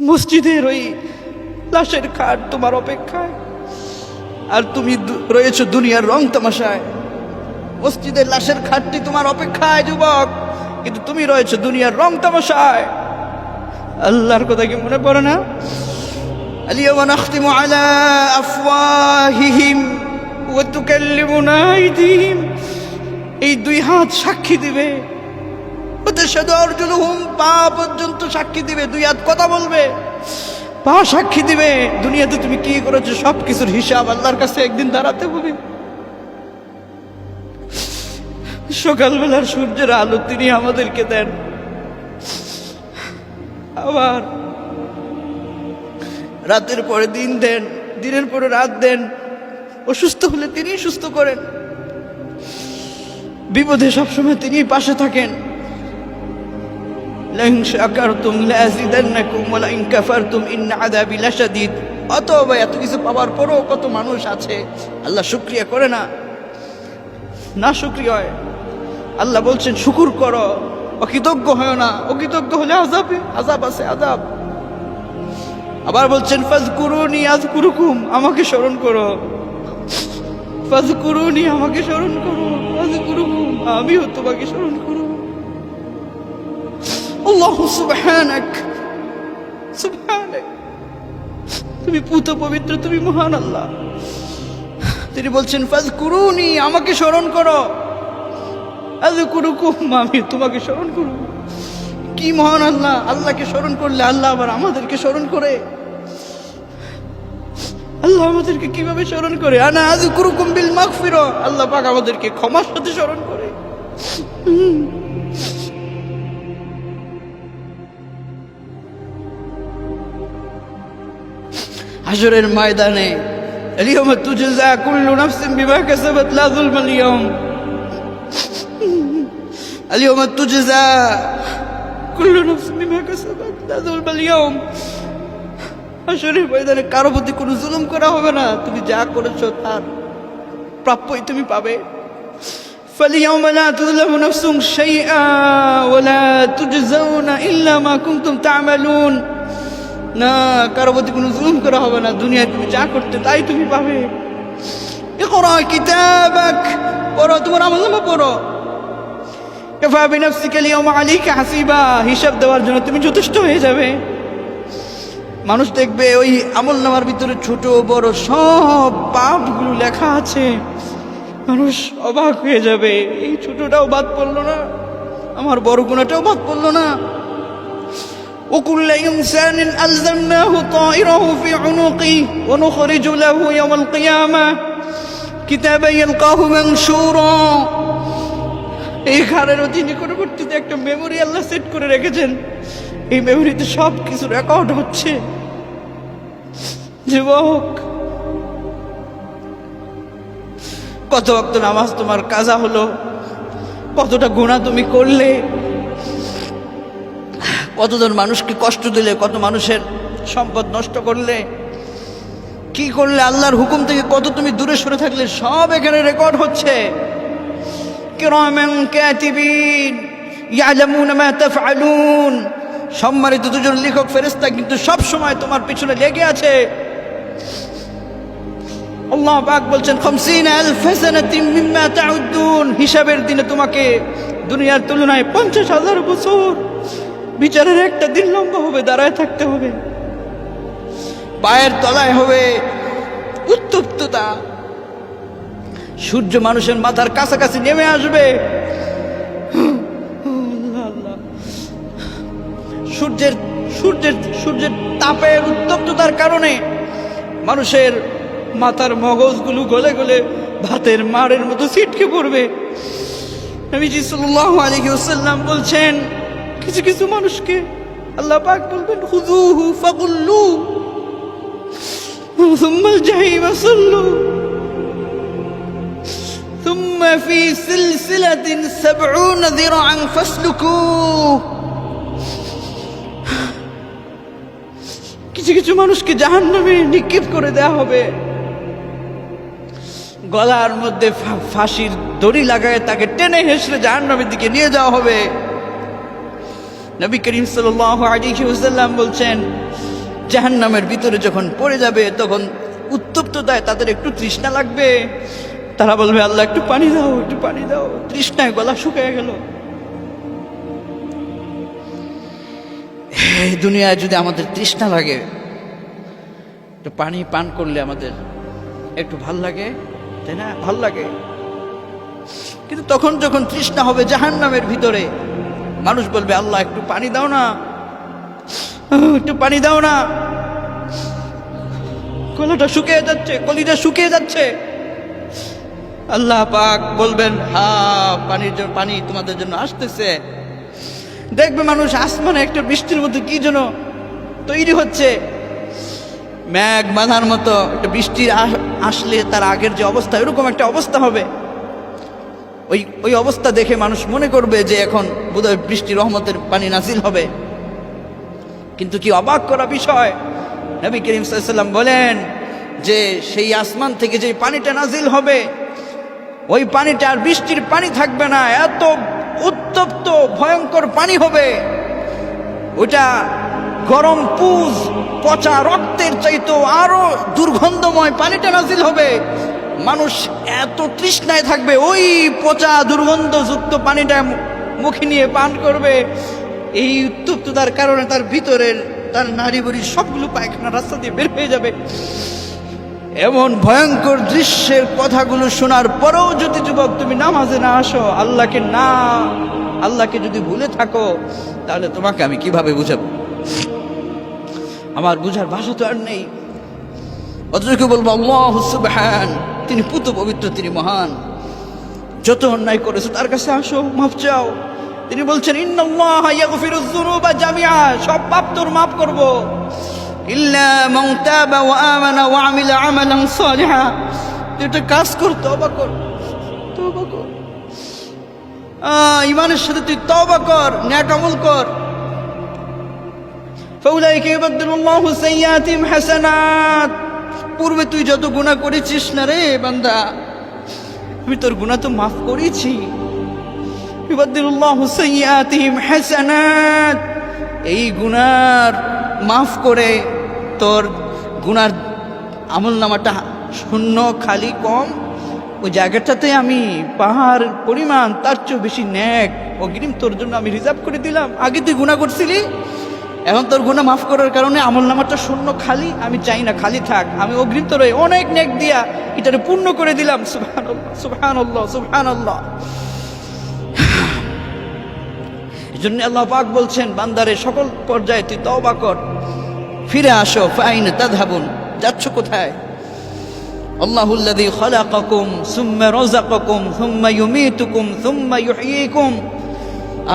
মসজিদের ওই লাশের খাট তোমার অপেক্ষায় আর তুমি দু- রয়েছো দুনিয়ার রং তামাশায় মসজিদের লাশের খাটটি তোমার অপেক্ষায় যুবক কিন্তু তুমি রয়েছো দুনিয়ার রং তামাশায় আল্লাহর কথা কি মনে পড়ে না اليوم نختم على أفواههم وتكلمنا أيديهم এই দুই হাত সাক্ষী দিবে ওদের সাথে অর্জুনহুম পা পর্যন্ত সাক্ষী দিবে, দুই হাত কথা বলবে। পা সাক্ষী দিবে, দুনিয়াতে তুমি কি করেছ সব কিছুর হিসাব আল্লাহর কাছে একদিন দাঁড়াতে হবে। সকালবেলার সূর্যের আলো তিনি আমাদেরকে দেন। আবার রাতের পরে দিন দেন, দিনের পরে রাত দেন। অসুস্থ হলে তিনি সুস্থ করেন। বিপদে সবসময় তিনি পাশে থাকেন। لئن شكرتم لأزيدنكم ولئن كفرتم إن عذابي لشديد অতএব এত কিছু পাওয়ার পরও কত মানুষ আছে আল্লাহ শুক্রিয়া করে না না শুক্রিয়া হয় আল্লাহ বলছেন শুকুর করো অকৃতজ্ঞ হয় না অকৃতজ্ঞ হলে আজাব আজাব আছে আজাব আবার বলছেন ফাজ কুরুনি আজ কুরুকুম আমাকে স্মরণ করো ফাজ কুরুনি আমাকে স্মরণ করো আজ কুরুকুম আমিও তোমাকে স্মরণ করো আল্লাহ সুবহানাক সুবহানাক। তুমি পুত পবিত্র, তুমি মহান আল্লাহ। তিনি বলছেন ফাজ কুরুনি আমাকে স্মরণ করো। আমি তোমাকে স্মরণ করব। কি মহান আল্লাহ, আল্লাহকে স্মরণ করলে আল্লাহ আবার আমাদেরকে স্মরণ করে? আল্লাহ আমাদেরকে কীভাবে স্মরণ করে? আনা আজ কুরুকুম বিল মাগফির, আল্লাহ পাক আমাদেরকে ক্ষমার সাথে স্মরণ করে। হাসরের ময়দানে اليوم تجزى كل نفس بما كسبت لا ظلم اليوم اليوم تجزى كل نفس بما كسبت لا ظلم اليوم হাসরের ময়দানে কারো প্রতি কোনো জুলুম করা হবে না তুমি যা করেছো তার প্রাপ্যই তুমি পাবে فاليوم لا تظلم نفس شيئا ولا تجزون إلا ما كنتم تعملون না, কারও প্রতি কোনো জুলুম করা হবে না, দুনিয়ায় তুমি যা করতে তাই তুমি পাবে। এ করো কিতাবাক, পড়ো, তোমার আমল নামা পড়ো। এফা বিনাফসিকে লিয়মা আলীকে হাসিবা, হিসাব দেওয়ার জন্য তুমি যথেষ্ট হয়ে যাবে। মানুষ দেখবে ওই আমল নামার ভিতরে ছোট, বড় সব পাপগুলো লেখা আছে। মানুষ অবাক হয়ে যাবে, এই ছোটটাও বাদ পড়ল না, আমার বড় গুণাটাও বাদ পড়ল না। وكل إنسان ألزمناه طائره في عنقه ونخرج له يوم القيامة كتابا يلقاه منشورا এই ঘরের অতি নিকটবর্তীতে একটা মেমোরি আল্লাহ সেট করে রেখেছেন এই মেমোরিতে সব কিছু রেকর্ড হচ্ছে যুবক কত ভক্ত নামাজ তোমার কাজা হলো কতটা গুণা তুমি করলে কতজন মানুষকে কষ্ট দিলে, কত মানুষের সম্পদ নষ্ট করলে, কি করলে, আল্লাহর হুকুম থেকে কত তুমি দূরে সরে থাকলে, সব এখানে রেকর্ড হচ্ছে। সম্মানিত দুজন লেখক, ফেরেশতা কিন্তু সব সময় তোমার পিছনে লেগে আছে। আল্লাহ বলছেন হিসাবের দিনে তোমাকে দুনিয়ার তুলনায় পঞ্চাশ হাজার বছর বিচারের একটা দিন লম্বা হবে, দাঁড়ায় থাকতে হবে। পায়ের তলায় হবে উত্তপ্ততা। সূর্য মানুষের মাথার কাছাকাছি নেমে আসবে। সূর্যের সূর্যের সূর্যের তাপের উত্তপ্ততার কারণে মানুষের মাথার মগজগুলো গলে গলে ভাতের মারের মতো ছিটকে পড়বে। নবীজি আলাইহি ওয়াসাল্লাম বলছেন কিছু কিছু মানুষকে আল্লাহ পাক বলবেন খুযুহু ফাগুল্লু ثم الجحيم صلوا ثم في سلسلة سبعون ذراعا فاسلكوه কিছু কিছু মানুষকে জাহান নামে নিক্ষেপ করে দেওয়া হবে গলার মধ্যে ফা- ফাঁসির দড়ি লাগায় তাকে টেনে হেসড়ে জাহান নামের দিকে নিয়ে যাওয়া হবে নবী করিম ওয়াসাল্লাম বলছেন, জাহান্নামের ভিতরে যখন পড়ে যাবে, তখন উত্তপ্ততায় তাদের একটু তৃষ্ণা লাগবে। তারা বলবে, আল্লাহ, একটু পানি দাও, একটু পানি দাও। তৃষ্ণায় গলা শুকিয়ে গেল। এই দুনিয়ায় যদি আমাদের তৃষ্ণা লাগে, একটু পানি পান করলে আমাদের একটু ভালো লাগে, তাই না? ভালো লাগে। কিন্তু তখন যখন তৃষ্ণা হবে জাহান্নামের ভিতরে মানুষ বলবে, আল্লাহ, একটু পানি দাও না। একটু পানি দাও না। গলাটা শুকিয়ে যাচ্ছে, কলিটা শুকিয়ে যাচ্ছে। আল্লাহ পাক বলবেন, হা, পানির জন্য, পানি তোমাদের জন্য আসতেছে। দেখবে মানুষ আসমানে একটা বৃষ্টির মধ্যে কি যেন তৈরি হচ্ছে। ম্যাগ বাঁধার মতো একটা বৃষ্টি আস- আসলে তার আগের যে অবস্থা, এরকম একটা অবস্থা হবে। ওই ওই অবস্থা দেখে মানুষ মনে করবে যে এখন বোধহয় বৃষ্টি রহমতের পানি নাজিল হবে। কিন্তু কি অবাক করা বিষয়? নবী করিম সাল্লাম বলেন যে সেই আসমান থেকে যে পানিটা নাজিল হবে, ওই পানিটা আর বৃষ্টির পানি থাকবে না, এত উত্তপ্ত, ভয়ঙ্কর পানি হবে। ওটা গরম পুজ, পচা রক্তের চাইতো আরও দুর্গন্ধময় পানিটা নাজিল হবে। মানুষ এত তৃষ্ণায় থাকবে, ওই পচা দুর্গন্ধযুক্ত পানিটা মুখে নিয়ে পান করবে। এই উত্তপ্ততার কারণে তার ভিতরের তার নারী বুড়ি সবগুলো পায়খানা রাস্তা দিয়ে বের হয়ে যাবে। এমন ভয়ঙ্কর দৃশ্যের কথাগুলো শোনার পরেও যদি যুবক তুমি নামাজে না আসো, আল্লাহকে না, আল্লাহকে যদি ভুলে থাকো, তাহলে তোমাকে আমি কীভাবে বুঝাবো? আমার বুঝার ভাষা তো আর নেই। অথচ বলব? আল্লাহ সুবহান। তিনি পুত পবিত্র, তিনি মহান। যত অন্যায় করেছ তার কাছে আসো, মাফ চাও। তিনি বলছেন সব পাপ তোর মাফ করব। তাবা কাজ কর কর। কর। ইমানের সাথে তুই তওবা কর, ন্যাক আমল কর। ফাউলাইকা ইউবাদদিলুল্লাহু সাইয়্যাতিহিম হাসানাত। পূর্বে তুই যত গুনাহ করেছিস না রে বান্দা, আমি তোর গুনাহ তো মাফ করেছি। এই গুনার মাফ করে তোর গুনার আমল নামাটা শূন্য, খালি, কম। ওই জায়গাটাতে আমি পাহাড় পরিমাণ তার চেয়েও বেশি ন্যাক। অগ্রিম তোর জন্য আমি রিজার্ভ করে দিলাম। আগে তুই গুণা করছিলি? এখন তোর গুণা মাফ করার কারণে আমল নামাটা শূন্য, খালি? আমি চাই না, খালি থাক। আমি অগ্রিম তোর ওই অনেক নেক দিয়া এটারে পূর্ণ করে দিলাম। সুবহান সুবহান সুবহান এই জন্য আল্লাহ পাক বলছেন, বান্দারে, সকল পর্যায়ে তুই তওবা কর। ফিরে আসো, ফাইন তাদহাবুন যাচ্ছ কোথায়? আল্লাহুল্লাযী খালাকাকুম সুম্মা রাযাকাকুম সুম্মা ইউমীতুকুম সুম্মা ইউহয়ীকুম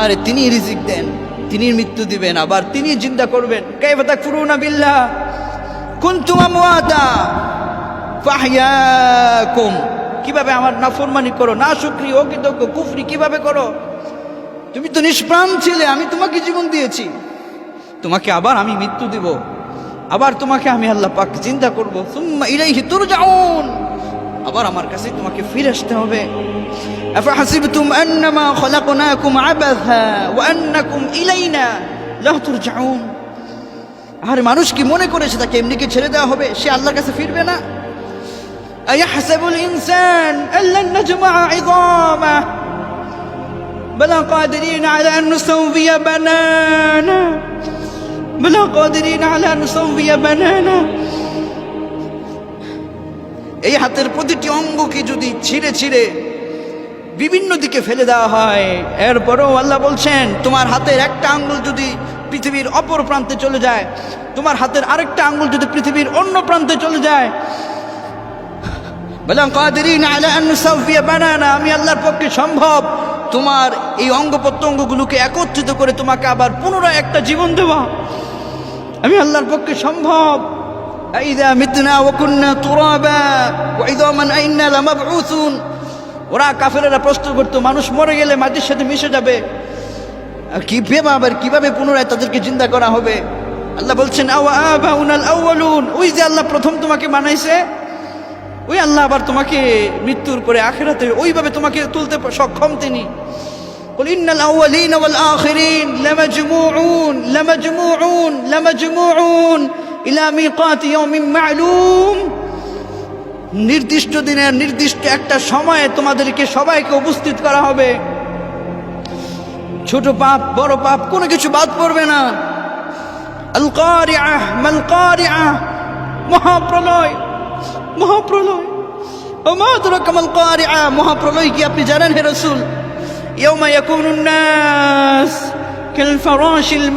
আর তিনি রিজিক দেন। তিনি মৃত্যু দিবেন, আবার তিনি জিন্দা করবেন। কাইফা তাকফুরুনা বিল্লাহ। কুনতুম আমওয়াতা কীভাবে আমার নাফরমানি করো? না শুকরি ও কৃতজ্ঞ কুফরি কীভাবে করো? তুমি তো নিষ্প্রাণ ছিলে, আমি তোমাকে জীবন দিয়েছি। তোমাকে আবার আমি মৃত্যু দিব। আবার তোমাকে আমি আল্লাহ পাক চিন্তা করব। সুম্মা ইলাইহি তুরজাউন। আবার আমার কাছে তোমাকে ফিরে আসতে হবে আফাহাসিবতুম আন্নামা খলাকনাকুম আবাথা ওয়া আন্নাকুম ইলাইনা লা তুরজাউন আর মানুষ কি মনে করেছে তাকে এমনি কি ছেড়ে দেওয়া হবে সে আল্লাহর কাছে ফিরবে না আয়াহসাবুল ইনসান আল্লান নাজমা ইযামা بلى قادرين على أن نسوي بنانا بلى قادرين على أن نسوي بنانا এই হাতের প্রতিটি অঙ্গকে যদি ছিঁড়ে ছিঁড়ে বিভিন্ন দিকে ফেলে দেওয়া হয়, এরপরেও আল্লাহ বলছেন, তোমার হাতের একটা আঙ্গুল যদি পৃথিবীর অপর প্রান্তে চলে যায়, তোমার হাতের আরেকটা আঙ্গুল যদি পৃথিবীর অন্য প্রান্তে চলে যায় বললাম আমি আল্লাহর পক্ষে সম্ভব। তোমার এই অঙ্গ প্রত্যঙ্গগুলোকে একত্রিত করে তোমাকে আবার পুনরায় একটা জীবন দেওয়া। আমি আল্লাহর পক্ষে সম্ভব। আইদা মিতনা ওয়াকুন্না তুরাবা ওয়া ইদামান আইন্না লামাবউসুন ওরা কাফেরেরা প্রশ্ন করতো, মানুষ মরে গেলে মাটির সাথে মিশে যাবে। আর কীভাবে আবার কীভাবে পুনরায় তাদেরকে জিন্দা করা হবে? আল্লাহ বলছেন ওই যে আল্লাহ প্রথম তোমাকে বানাইছে, ওই আল্লাহ আবার তোমাকে মৃত্যুর পরে আখেরাতে ওইভাবে তোমাকে তুলতে সক্ষম তিনি। قل إن الأولين والآخرين لمجموعون لمجموعون لمجموعون ইলা মিকাতি ইয়াউমিন মা'লুম নির্দিষ্ট দিনের নির্দিষ্ট একটা সময়ে তোমাদেরকে সবাইকে উপস্থিত করা হবে ছোট পাপ বড় পাপ কোনো কিছু বাদ পড়বে না আল কারিআহ মাল কারিআহ মহাপ্রলয় মহাপ্রলয় ওমা আদরাকা মাল কারিআহ মহাপ্রলয় কি আপনি জানেন হে রাসূল ইয়াউমা ইয়াকুনুন নাস কাল ফারাশিল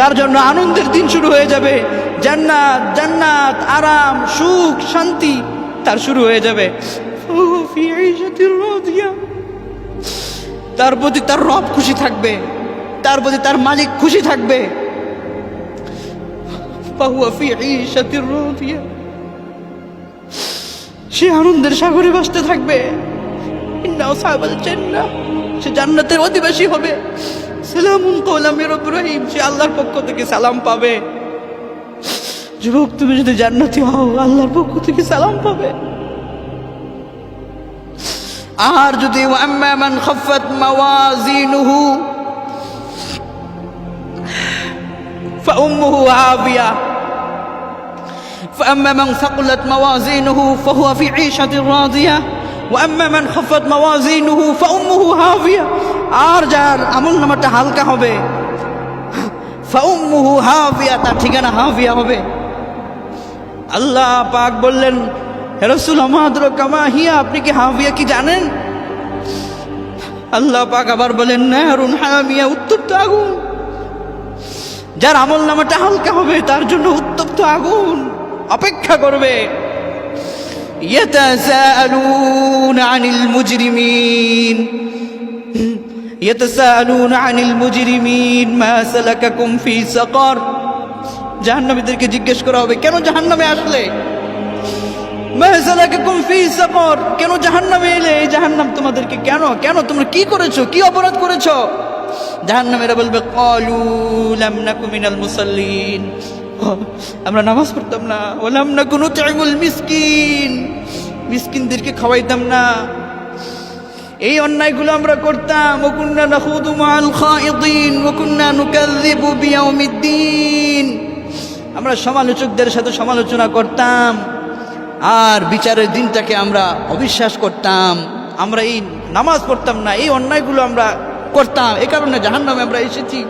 তার জন্য আনন্দের দিন শুরু হয়ে যাবে। জান্নাত জান্নাত, আরাম, সুখ, শান্তি তার শুরু হয়ে যাবে। তার প্রতি তার রব খুশি থাকবে। তার প্রতি তার মালিক খুশি থাকবে। সে আনন্দের সাগরে বাঁচতে থাকবে। সে জান্নাতের অধিবাসী হবে। সালামুন কওলাম মির রব্বির রহিম সে আল্লাহর পক্ষ থেকে সালাম পাবে যুবক তুমি যদি জান্নাতি হও আল্লাহর পক্ষ থেকে সালাম পাবে আর যদি ওয়াম্মা মান খাফাত মাওয়াজিনুহু فأمه هاوية فأما من ثقلت موازينه فهو في عيشة راضية ওয়াম্মান খফত মাওয়াজিনুহু ফাউমুহু হাফিয়া আর যার আমল নামাটা হালকা হবে ফাউমুহু হাফিয়া তার ঠিকানা হাফিয়া হবে। আল্লাহ পাক বললেন হেরসুল আমাদ্র কামাহিয়া আপনি কি হাফিয়া কি জানেন? আল্লাহ পাক আবার বলেন না অরুণ হামিয়া, উত্তপ্ত আগুন। যার আমল নামাটা হালকা হবে, তার জন্য উত্তপ্ত আগুন অপেক্ষা করবে। يتساءلون عن المجرمين يتساءلون عن المجرمين ما سلككم في سقر জাহান্নামীদেরকে জিজ্ঞেস করা হবে কেন জাহান্নামে আসলে মা সালাকাকুম ফি সাকর কেন জাহান্নামে এলে এই জাহান্নাম তোমাদেরকে কেন কেন তোমরা কি করেছো কি অপরাধ করেছো জাহান্নামেরা বলবে কলু লাম নাকু মিনাল মুসাল্লিন আমরা নামাজ পড়তাম না। বললাম, না কোনো চাইমুল মিসকিন। মিসকিনদেরকে খাওয়াইতাম না। এই অন্যায়গুলো আমরা করতাম। আমরা সমালোচকদের সাথে সমালোচনা করতাম। আর বিচারের দিনটাকে আমরা অবিশ্বাস করতাম। আমরা এই নামাজ পড়তাম না, এই অন্যায়গুলো আমরা করতাম। এ কারণে জাহান্নামে আমরা এসেছি।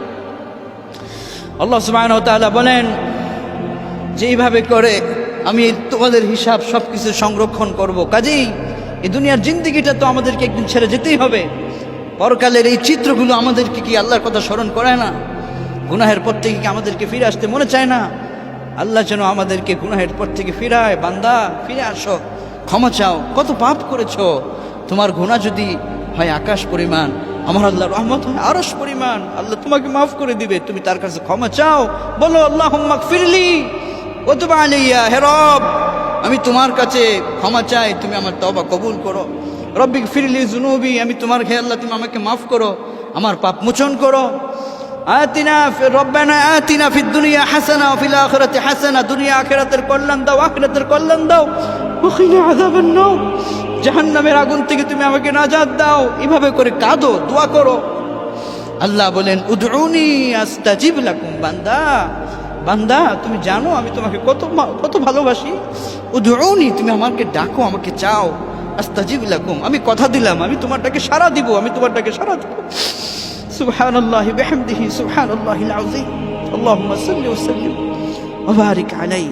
আল্লাহ সুবহানাহু ওয়া তাআলা বলেন যে এইভাবে করে আমি তোমাদের হিসাব সব কিছু সংরক্ষণ করব। কাজেই এই দুনিয়ার জিন্দিগিটা তো আমাদেরকে একদিন ছেড়ে যেতেই হবে। পরকালের এই চিত্রগুলো আমাদেরকে কি আল্লাহর কথা স্মরণ করায় না? গুনাহের পর থেকে কি আমাদেরকে ফিরে আসতে মনে চায় না? আল্লাহ যেন আমাদেরকে গুনাহের পর থেকে ফিরায়। বান্দা, ফিরে আসো। ক্ষমা চাও। কত পাপ করেছ। তোমার গুণা যদি হয় আকাশ পরিমাণ, আমার আল্লাহ রহমত হয় আরস পরিমাণ, আল্লাহ তোমাকে মাফ করে দিবে। তুমি তার কাছে ক্ষমা চাও। বলো আল্লাহ ফিরলি তো আলিয়া হে রব, আমি তোমার কাছে ক্ষমা চাই, তুমি আমার তবা কবুল করো। রব্বিক ফিরলি জুনুবি আমি তোমার হে আল্লাহ, তুমি আমাকে মাফ করো, আমার পাপ মোচন করো। আতিনা রব্বানা আতিনা ফিদ দুনিয়া হাসানা ফিল আখিরাতি হাসানা, দুনিয়া আখিরাতের কল্যাণ দাও, আখিরাতের কল্যাণ দাও ওখিনা আযাবান নাও। জাহান্নামের আগুন থেকে তুমি আমাকে নাজাত দাও, এভাবে করে কাঁদো, দোয়া করো। আল্লাহ বলেন, উদউনি আস্তাজিব লাকুম বান্দা। বান্দা তুমি জানো আমি তোমাকে কত মা- কত ভালোবাসি উদউনি তুমি আমাকে ডাকো আমাকে চাও আস্তাজিব লাকুম আমি কথা দিলাম আমি তোমারটাকে সারা দিব আমি তোমারটাকে সারা দিব سبحان الله بحمده سبحان الله العظيم اللهم صل وسلم وبارك عليه